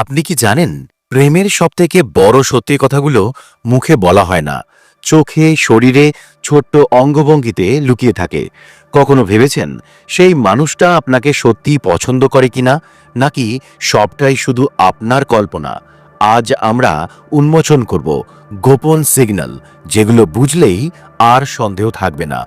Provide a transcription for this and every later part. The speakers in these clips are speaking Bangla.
আপনি কি জানেন, প্রেমের সবথেকে বড় সত্যি কথাগুলো মুখে বলা হয় না। চোখে, শরীরে ছোট্ট অঙ্গভঙ্গিতে লুকিয়ে থাকে। কখনো ভেবেছেন, সেই মানুষটা আপনাকে সত্যি পছন্দ করে কিনা, নাকি সবটাই শুধু আপনার কল্পনা? আজ আমরা উন্মোচন করব গোপন সিগন্যাল, যেগুলো বুঝলেই আর সন্দেহ থাকবে না।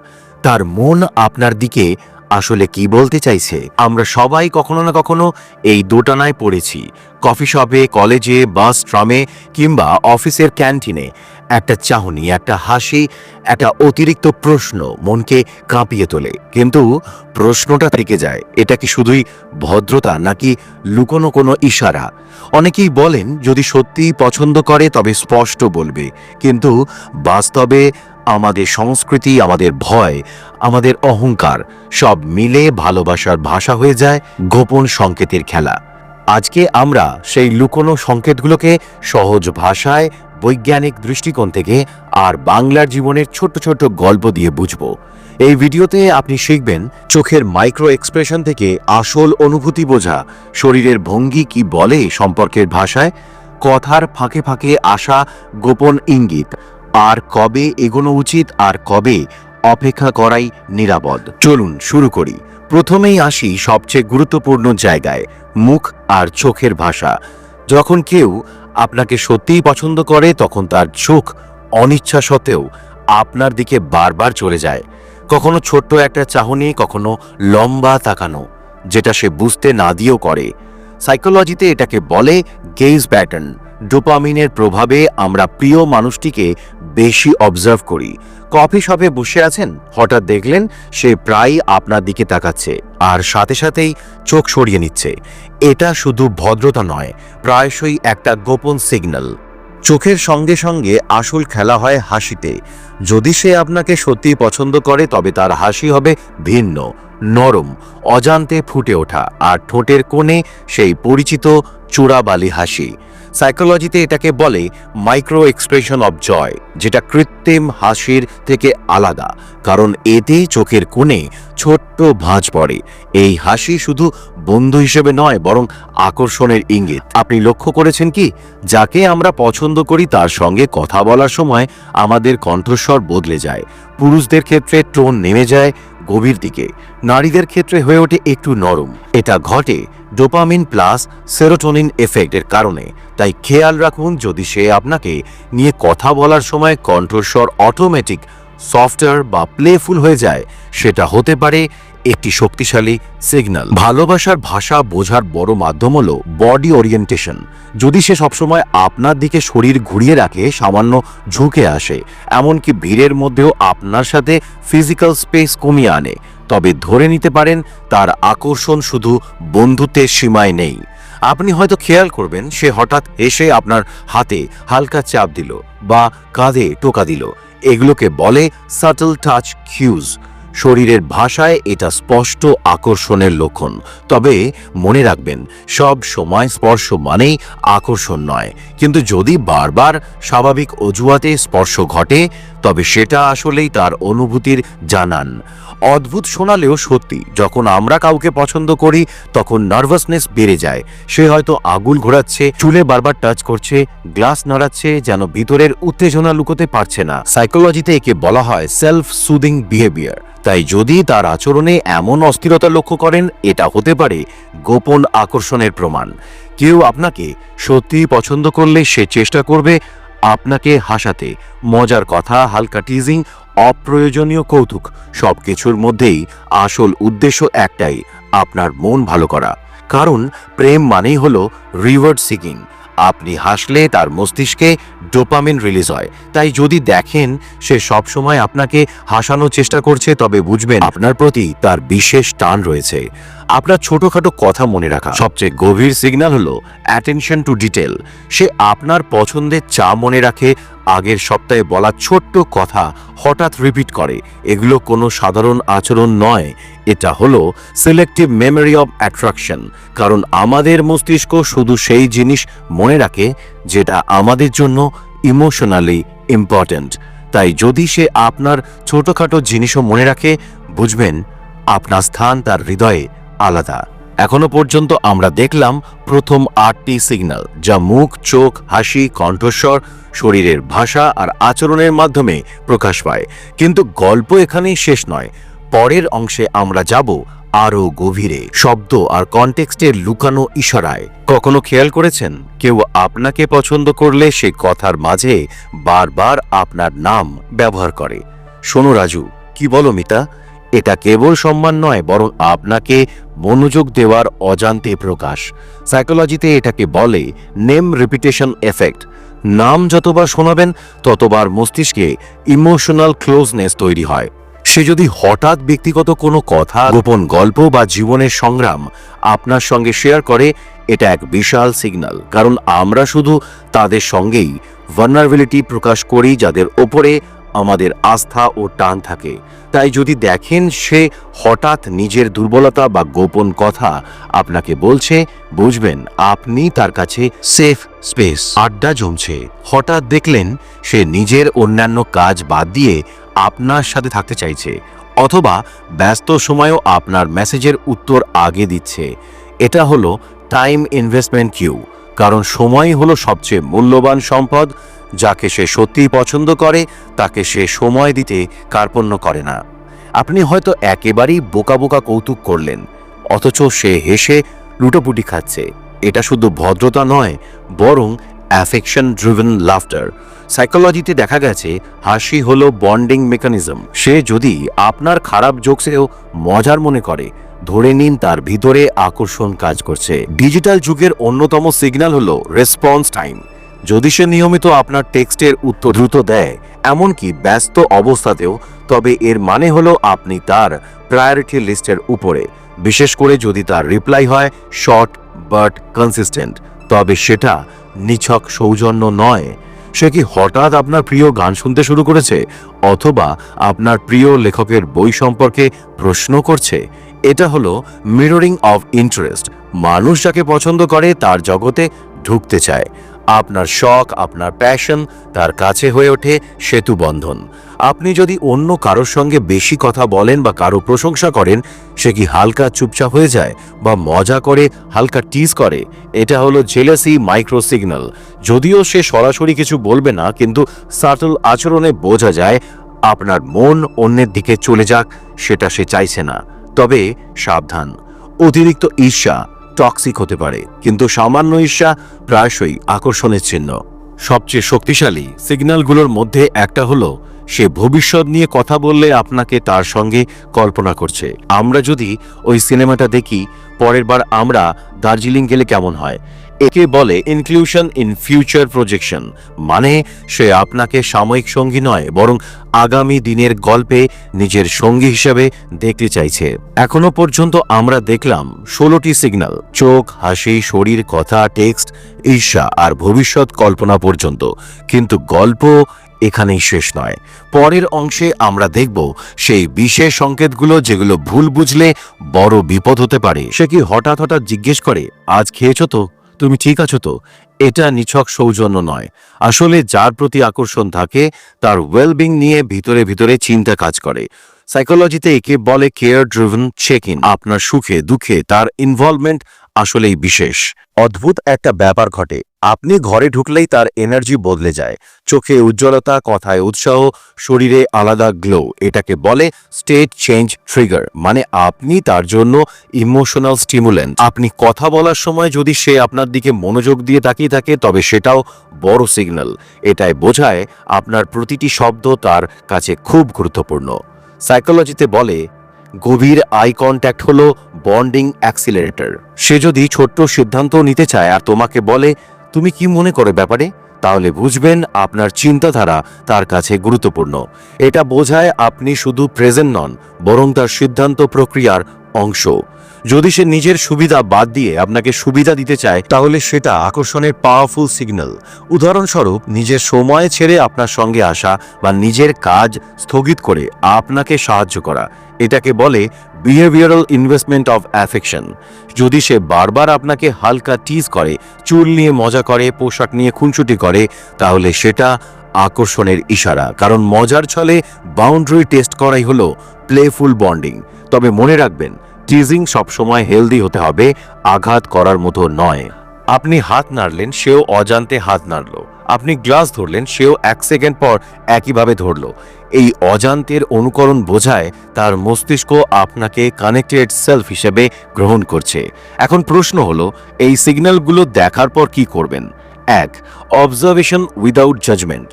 তার মন আপনার দিকে আসলে কি বলতে চাইছে? আমরা সবাই কখনো না কখনো এই দোটানায় পড়েছি। কফি শপে, কলেজে, বাস, ট্রামে কিংবা অফিসের ক্যান্টিনে। একটা চাহনি, একটা হাসি, একটা অতিরিক্ত প্রশ্ন মনকে কাঁপিয়ে তোলে। কিন্তু প্রশ্নটা থেকে যায়, এটা কি শুধুই ভদ্রতা নাকি লুকোনো কোনো ইশারা? অনেকেই বলেন, যদি সত্যিই পছন্দ করে তবে স্পষ্ট বলবে। কিন্তু বাস্তবে আমাদের সংস্কৃতি, আমাদের ভয়, আমাদের অহংকার সব মিলে ভালোবাসার ভাষা হয়ে যায় গোপন সংকেতের খেলা। আজকে আমরা সেই লুকোনো সংকেতগুলোকে সহজ ভাষায়, বৈজ্ঞানিক দৃষ্টিকোণ থেকে আর বাংলার জীবনের ছোট ছোট গল্প দিয়ে বুঝব। এই ভিডিওতে আপনি শিখবেন চোখের মাইক্রো এক্সপ্রেশন থেকে আসল অনুভূতি বোঝা, শরীরের ভঙ্গি কি বলে সম্পর্কের ভাষায়, কথার ফাঁকে ফাঁকে আসা গোপন ইঙ্গিত আর কবে এগোনো উচিত আর কবে অপেক্ষা করাই নিরাপদ। চলুন শুরু করি। প্রথমেই আসি সবচেয়ে গুরুত্বপূর্ণ জায়গায়, মুখ আর চোখের ভাষা। যখন কেউ আপনাকে সত্যিই পছন্দ করে, তখন তার চোখ অনিচ্ছা সত্ত্বেও আপনার দিকে বারবার চলে যায়। কখনো ছোট্ট একটা চাহনি, কখনো লম্বা তাকানো, যেটা সে বুঝতে না দিয়েও করে। সাইকোলজিতে এটাকে বলে গেজ প্যাটার্ন। ডোপামিনের প্রভাবে আমরা প্রিয় মানুষটিকে বেশি অবজার্ভ করি। কফি শপে বসে আছেন, হঠাৎ দেখলেন সে প্রায় আপনার দিকে তাকাচ্ছে আর সাথে সাথেই চোখ সরিয়ে নিচ্ছে। এটা শুধু ভদ্রতা নয়, প্রায়শই একটা গোপন সিগন্যাল চোখের সঙ্গে সঙ্গে আসল খেলা হয় হাসিতে। যদি সে আপনাকে সত্যি পছন্দ করে, তবে তার হাসি হবে ভিন্ন, নরম, অজান্তে ফুটে ওঠা আর ঠোঁটের কোণে সেই পরিচিত চূড়াবালি হাসি। সাইকোলজিতে এটাকে বলে মাইক্রো এক্সপ্রেশন অব জয় যেটা কৃত্রিম হাসির থেকে আলাদা। কারণ এতে চোখের কোণে ছোট্ট ভাঁজ পড়ে। এই হাসি শুধু বন্ধু হিসেবে নয়, বরং আকর্ষণের ইঙ্গিত। আপনি লক্ষ্য করেছেন কি? যাকে আমরা পছন্দ করি, তার সঙ্গে কথা বলার সময় আমাদের কণ্ঠস্বর বদলে যায়। পুরুষদের ক্ষেত্রে টোন নেমে যায় গভীর দিকে। নারীদের ক্ষেত্রে হয়ে ওঠে একটু নরম। এটা ঘটে ডোপামিন প্লাস সেরোটোনিন এফেক্টের কারণে। তাই খেয়াল রাখুন, যদি সে আপনাকে নিয়ে কথা বলার সময় কণ্ঠস্বর অটোমেটিক সফটওয়্যার বা প্লেফুল হয়ে যায়, সেটা হতে পারে একটি শক্তিশালী সিগন্যাল। ভালোবাসার ভাষা বোঝার বড় মাধ্যম হলো বডি ওরিয়েন্টেশন। যদি সে সবসময় আপনার দিকে শরীর ঘুরিয়ে রাখে, সামান্য ঝুঁকে আসে, এমনকি ভিড়ের মধ্যেও আপনার সাথে ফিজিক্যাল স্পেস কমিয়ে আনে তবে ধরে নিতে পারেন তার আকর্ষণ শুধু বন্ধুত্বের সীমায় নেই। আপনি হয়তো খেয়াল করবেন, সে হঠাৎ এসে আপনার হাতে হালকা চাপ দিল বা কাঁধে টোকা দিল। এগুলোকে বলে সাটল টাচ কিউজ শরীরের ভাষায় এটা স্পষ্ট আকর্ষণের লক্ষণ। তবে মনে রাখবেন, সব সময় স্পর্শ মানেই আকর্ষণ নয়। কিন্তু যদি বারবার স্বাভাবিক অজুহাতে স্পর্শ ঘটে, তবে সেটা আসলেই তার অনুভূতির জানান। অদ্ভুত শোনালেও সত্যি, যখন আমরা কাউকে পছন্দ করি, তখন নার্ভাসনেস বেড়ে যায়। সে হয়তো আগুল ঘোরাচ্ছে, চুলে বারবার টাচ করছে, গ্লাস নাড়াচ্ছে, যেন ভিতরের উত্তেজনা লুকোতে পারছে না। সাইকোলজিতে একে বলা হয় সেলফ সুদিং বিহেভিয়ার। তাই যদি তার আচরণে এমন অস্থিরতা লক্ষ্য করেন, এটা হতে পারে গোপন আকর্ষণের প্রমাণ। কেউ আপনাকে সত্যিই পছন্দ করলে সে চেষ্টা করবে আপনাকে হাসাতে। মজার কথা, হালকা টিজিং অপ্রয়োজনীয় কৌতুক, সবকিছুর মধ্যেই আসল উদ্দেশ্য একটাই, আপনার মন ভালো করা। কারণ প্রেম মানেই হলো রিওয়ার্ড সিকিং আপনি হাসলে তার মস্তিষ্কে ডোপামিন রিলিজ হয়। তাই যদি দেখেন, সে সবসময় আপনাকে হাসানোর চেষ্টা করছে, তবে বুঝবেন আপনার প্রতি তার বিশেষ টান রয়েছে। আপনার ছোটখাটো কথা মনে রাখা। সবচেয়ে গভীর সিগন্যাল হলো অ্যাটেনশন টু ডিটেল সে আপনার পছন্দের চা মনে রাখে আগের সপ্তাহে বলা ছোট্ট কথা হঠাৎ রিপিট করে। এগুলো কোনো সাধারণ আচরণ নয়। এটা হলো সিলেক্টিভ মেমোরি অব অ্যাট্রাকশন কারণ আমাদের মস্তিষ্ক শুধু সেই জিনিস মনে রাখে যেটা আমাদের জন্য ইমোশনালি ইম্পর্ট্যান্ট তাই যদি সে আপনার ছোটখাটো জিনিসও মনে রাখে, বুঝবেন আপনার স্থান তার হৃদয়ে আলাদা। এখনও পর্যন্ত আমরা দেখলাম প্রথম আটটি সিগন্যাল, যা মুখ, চোখ, হাসি, কণ্ঠস্বর, শরীরের ভাষা আর আচরণের মাধ্যমে প্রকাশ পায়। কিন্তু গল্প এখানেই শেষ নয়। পরের অংশে আমরা যাব আরও গভীরে। শব্দ আর কনটেক্সটের লুকানো ইশারায়। কখনো খেয়াল করেছেন? কেউ আপনাকে পছন্দ করলে সে কথার মাঝে বারবার আপনার নাম ব্যবহার করে। শোনো রাজু, কি বলো মিতা? এটা কেবল সম্মান নয়, বরং আপনাকে মনোযোগ দেওয়ার অজান্তে প্রকাশ। সাইকোলজিতে এটাকে বলে নেম রিপিটেশন এফেক্ট। নাম যতবার শোনাবেন, ততবার মস্তিষ্কে ইমোশনাল ক্লোজনেস তৈরি হয়। সে যদি হঠাৎ ব্যক্তিগত কোনো কথা, গোপন গল্প বা জীবনের সংগ্রাম আপনার সঙ্গে শেয়ার করে, এটা এক বিশাল সিগন্যাল। কারণ আমরা শুধু তাদের সঙ্গেই ভার্নারেবিলিটি প্রকাশ করি, যাদের ওপরে আমাদের আস্থা ও টান থাকে। তাই যদি দেখেন সে হঠাৎ নিজের দুর্বলতা বা গোপন কথা আপনাকে বলছে, বুঝবেন আপনি তার কাছে সেফ স্পেস আড্ডা জমছে। হঠাৎ দেখলেন সে নিজের অন্যান্য কাজ বাদ দিয়ে আপনার সাথে থাকতে চাইছে, অথবা ব্যস্ত সময়েও আপনার মেসেজের উত্তর আগে দিচ্ছে। এটা হলো টাইম ইনভেস্টমেন্ট কিউ কারণ সময়ই হলো সবচেয়ে মূল্যবান সম্পদ, যাকে সে সত্যিই পছন্দ করে, তাকে সে সময় দিতে কার্পণ্য করে না। আপনি হয়তো একেবারেই বোকা বোকা কৌতুক করলেন, অথচ সে হেসে লুটোপুটি খাচ্ছে। এটা শুধু ভদ্রতা নয়, বরং অ্যাফেকশন ড্রিভেন লাফটার সাইকোলজিতে দেখা গেছে, হাসি হলো বন্ডিং মেকানিজম সে যদি আপনার খারাপ জোকসেও মজার মনে করে ধরে নিন তার ভিতরে আকর্ষণ কাজ করছে। ডিজিটাল যুগের অন্যতম সিগন্যাল হলো রেসপন্স টাইম। যদি সে নিয়মিত আপনার টেক্সটের উত্তর দ্রুত দেয়, এমনকি ব্যস্ত অবস্থাতেও, তবে এর মানে হলো আপনি তার প্রায়োরিটি লিস্টের উপরে। বিশেষ করে যদি তার রিপ্লাই হয় শর্ট বাট কনসিস্টেন্ট তবে সেটা নিছক সৌজন্য নয়। সে কি হঠাৎ আপনার প্রিয় গান শুনতে শুরু করেছে, অথবা আপনার প্রিয় লেখকের বই সম্পর্কে প্রশ্ন করছে? এটা হলো মিররিং অফ ইন্টারেস্ট মানুষ যাকে পছন্দ করে, তার জগতে ঢুকতে চায়। আপনার শখ, আপনার প্যাশন তার কাছে হয়ে ওঠে সেতু বন্ধন। আপনি যদি অন্য কারোর সঙ্গে বেশি কথা বলেন বা কারও প্রশংসা করেন, সে কি হালকা চুপচাপ হয়ে যায় বা মজা করে, হালকা টিজ করে? এটা হলো জেলাসি মাইক্রো সিগন্যাল যদিও সে সরাসরি কিছু বলবে না, কিন্তু সাটল আচরণে বোঝা যায়, আপনার মন অন্যের দিকে চলে যাক, সেটা সে চাইছে না। তবে সাবধান। অতিরিক্ত ঈর্ষা টক্সিক হতে পারে, কিন্তু সামান্য ঈর্ষা প্রায়শই আকর্ষণের চিহ্ন। সবচেয়ে শক্তিশালী সিগন্যালগুলোর মধ্যে একটা হল, সে ভবিষ্যৎ নিয়ে কথা বললে আপনাকে তার সঙ্গে কল্পনা করছে। আমরা যদি ওই সিনেমাটা দেখি, পরের বার আমরা দার্জিলিং গেলে কেমন হয়? একে বলে ইনক্লুশন ইন ফিউচার প্রজেকশন মানে সে আপনাকে সাময়িক সঙ্গী নয়, বরং আগামী দিনের গল্পে নিজের সঙ্গী হিসেবে দেখতে চাইছে। এখনও পর্যন্ত আমরা দেখলাম ষোলোটি সিগন্যাল চোখ, হাসি, শরীর, কথা টেক্সট ঈর্ষা আর ভবিষ্যৎ কল্পনা পর্যন্ত। কিন্তু গল্প এখানেই শেষ নয়। পরের অংশে আমরা দেখব সেই বিশেষ সংকেতগুলো যেগুলো ভুল বুঝলে বড় বিপদ হতে পারে। সে কি হঠাৎ হঠাৎ জিজ্ঞেস করে, আজ খেয়েছো তো? তুমি ঠিক আছো তো? এটা নিছক সৌজন্য নয়। আসলে যার প্রতি আকর্ষণ থাকে, তার ওয়েলবিং নিয়ে ভিতরে ভিতরে চিন্তা কাজ করে। সাইকোলজিতে একে বলে কেয়ার ড্রিভেন চেক ইন আপনার সুখে, দুঃখে তার ইনভলভমেন্ট আসলেই বিশেষ। অদ্ভুত একটা ব্যাপার ঘটে। আপনি ঘরে ঢুকলেই তার এনার্জি বদলে যায়। চোখে উজ্জ্বলতা, কথায় উৎসাহ, শরীরে আলাদা গ্লো এটাকে বলে স্টেট চেঞ্জ ট্রিগার মানে আপনি তার জন্য ইমোশনাল স্টিমুলেন্ট আপনি কথা বলার সময় যদি সে আপনার দিকে মনোযোগ দিয়ে তাকিয়ে থাকে, তবে সেটাও বড় সিগন্যাল এটাই বোঝায় আপনার প্রতিটি শব্দ তার কাছে খুব গুরুত্বপূর্ণ। সাইকোলজিতে বলে গভীর আই কন্ট্যাক্ট হলো বন্ডিং অ্যাক্সিলারেটর সে যদি ছোট্ট সিদ্ধান্ত নিতে চায় আর তোমাকে বলে, তুমি কি মনে করো ব্যাপারে? তাহলে বুঝবেন আপনার চিন্তাধারা তার কাছে গুরুত্বপূর্ণ। এটা বোঝায় আপনি শুধু প্রেজেন্ট নন, বরং তার সিদ্ধান্ত প্রক্রিয়ার অংশ। যদি সে নিজের সুবিধা বাদ দিয়ে আপনাকে সুবিধা দিতে চায়, তাহলে সেটা আকর্ষণের পাওয়ারফুল সিগন্যাল উদাহরণস্বরূপ, নিজের সময় ছেড়ে আপনার সঙ্গে আসা বা নিজের কাজ স্থগিত করে আপনাকে সাহায্য করা। এটাকে বলে বিহেভিয়ারাল ইনভেস্টমেন্ট অফ অ্যাফেকশন যদি সে বারবার আপনাকে হালকা টিজ করে, চুল নিয়ে মজা করে, পোশাক নিয়ে খুনসুটি করে, তাহলে সেটা আকর্ষণের ইশারা। কারণ মজার ছলে বাউন্ডারি টেস্ট করাই হলো প্লেফুল বন্ডিং তবে মনে রাখবেন টিজিং সবসময় হেলদি হতে হবে, আঘাত করার মতো নয়। আপনি হাত নাড়লেন, সেও অজান্তে হাত নাড়ল। আপনি গ্লাস ধরলেন, সেও এক সেকেন্ড পর একইভাবে ধরল। এই অজান্তের অনুকরণ বোঝায় তার মস্তিষ্ক আপনাকে কানেক্টেড সেলফ হিসেবে গ্রহণ করছে। এখন প্রশ্ন হলো, এই সিগন্যালগুলো দেখার পর কি করবেন? এক অবজারভেশন উইদাউট জাজমেন্ট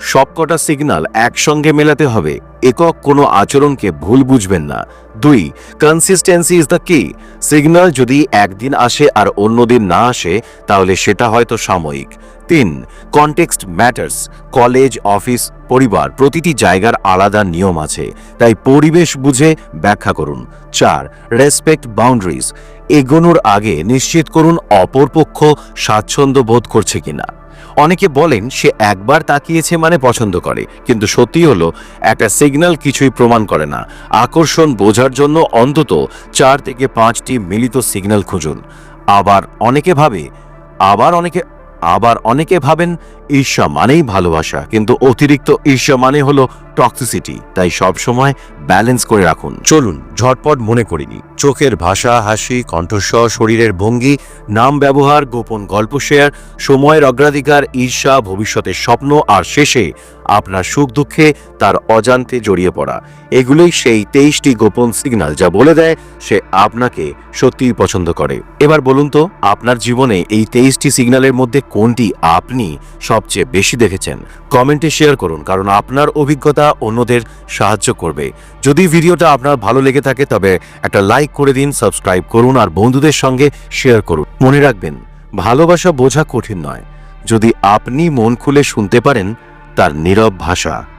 সবকটা সিগন্যাল একসঙ্গে মেলাতে হবে। একক কোনো আচরণকে ভুল বুঝবেন না। দুই consistency is the key signal যদি একদিন আসে আর অন্যদিন না আসে, তাহলে সেটা হয়তো সাময়িক। তিন কনটেক্সট ম্যাটার্স কলেজ অফিস পরিবার, প্রতিটি জায়গার আলাদা নিয়ম আছে। তাই পরিবেশ বুঝে ব্যাখ্যা করুন। চার রেসপেক্ট বাউন্ডারিজ এগোনোর আগে নিশ্চিত করুন অপরপক্ষ স্বাচ্ছন্দ্য বোধ করছে কিনা। অনেকে বলেন সে একবার তাকিয়েছে মানে পছন্দ করে, কিন্তু সত্যি হলো একটা সিগন্যাল কিছুই প্রমাণ করে না। আকর্ষণ বোঝার জন্য অন্তত চার থেকে পাঁচটি মিলিত সিগন্যাল খুঁজুন। আবার অনেকে ভাবে, আবার অনেকে আবার অনেকে ভাবেন ঈর্ষা মানেই ভালোবাসা, কিন্তু অতিরিক্ত ঈর্ষা মানে হলো টক্সিসিটি তাই সব সময় ব্যালেন্স করে রাখুন। চলুন, ঝটপট মনে করিনি চোখের ভাষা, হাসি, কণ্ঠস্বর, শরীরের ভঙ্গি, নাম ব্যবহার, গোপন গল্প শেয়ার সময়ের অগ্রাধিকার, ঈর্ষা, ভবিষ্যতের স্বপ্ন, আর শেষে আপনার সুখ দুঃখে তার অজান্তে জড়িয়ে পড়া। এগুলোই সেই তেইশটি গোপন সিগন্যাল যা বলে দেয় সে আপনাকে সত্যিই পছন্দ করে। এবার বলুন তো, আপনার জীবনে এই তেইশটি সিগন্যালের মধ্যে কোনটি আপনি সবচেয়ে বেশি দেখেছেন? কমেন্টে শেয়ার করুন, কারণ আপনার অভিজ্ঞতা অন্যদের সাহায্য করবে। যদি ভিডিওটা আপনার ভালো লেগে থাকে, তবে একটা লাইক করে দিন, সাবস্ক্রাইব করুন, আর বন্ধুদের সঙ্গে শেয়ার করুন। মনে রাখবেন, ভালোবাসা বোঝা কঠিন নয়। যদি আপনি মন খুলে শুনতে পারেন, তার নীরব ভাষা।